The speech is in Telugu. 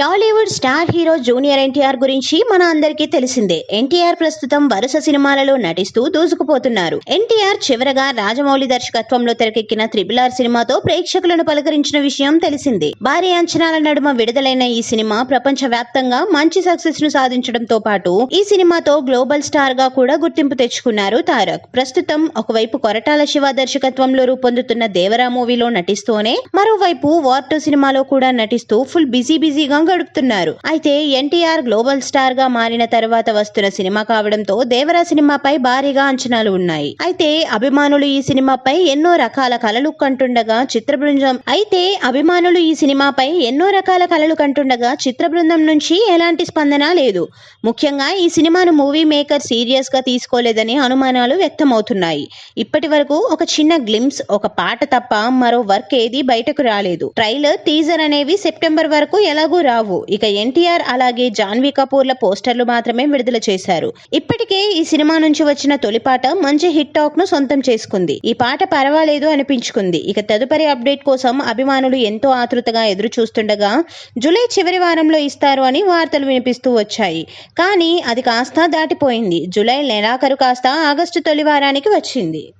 Tollywood star hero junior NTR గురించి మన అందరికీ తెలిసిందే. ఎన్టీఆర్ ప్రస్తుతం వరుస సినిమాలలో నటిస్తూ దూసుకుపోతున్నారు. ఎన్టీఆర్ చివరగా రాజమౌళి దర్శకత్వంలో తెరకెక్కిన త్రిబుల్ ఆర్ సినిమాతో ప్రేక్షకులను పలకరించిన విషయం తెలిసిందే. భారీ అంచనాల నడుమ విడుదలైన ఈ సినిమా ప్రపంచ వ్యాప్తంగా మంచి సక్సెస్ను సాధించడంతో పాటు ఈ సినిమాతో గ్లోబల్ స్టార్గా కూడా గుర్తింపు తెచ్చుకున్నారు తారక్. ప్రస్తుతం ఒకవైపు కొరటాల శివ దర్శకత్వంలో రూపొందుతున్న దేవరా మూవీలో నటిస్తూనే మరోవైపు వార్ టూ సినిమాలో కూడా నటిస్తూ ఫుల్ బిజీ బిజీగా గడుపుతున్నారు. అయితే ఎన్టీఆర్ గ్లోబల్ స్టార్గా మారిన తర్వాత వస్తున్న సినిమా కావడంతో దేవరా సినిమాపై భారీగా అంచనాలు ఉన్నాయి. అయితే అభిమానులు ఈ సినిమాపై ఎన్నో రకాల కలలు కంటుండగా చిత్ర బృందం అయితే అభిమానులు ఈ సినిమాపై ఎన్నో రకాల కలలు కంటుండగా చిత్ర బృందం నుంచి ఎలాంటి స్పందన లేదు. ముఖ్యంగా ఈ సినిమాను మూవీ మేకర్ సీరియస్గా తీసుకోలేదని అనుమానాలు వ్యక్తమవుతున్నాయి. ఇప్పటి వరకు ఒక చిన్న గ్లిమ్స్ ఒక పాట తప్ప మరో వర్క్ ఏది బయటకు రాలేదు. ట్రైలర్ టీజర్ అనేవి సెప్టెంబర్ వరకు ఎలాగూ రావు. ఇక ఎన్టీఆర్ అలాగే జాన్వీ కపూర్ల పోస్టర్లు మాత్రమే విడుదల చేశారు. ఇప్పటికే ఈ సినిమా నుంచి వచ్చిన తొలి పాట మంచి హిట్ టాక్ను సొంతం చేసుకుంది. ఈ పాట పర్వాలేదు అనిపించుకుంది. ఇక తదుపరి అప్డేట్ కోసం అభిమానులు ఎంతో ఆతృతగా ఎదురు చూస్తుండగా జూలై చివరి వారంలో ఇస్తారు అని వార్తలు వినిపిస్తూ వచ్చాయి. కానీ అది కాస్త దాటిపోయింది. జూలై నెలాఖరు కాస్త ఆగస్టు తొలి వారానికి వచ్చింది.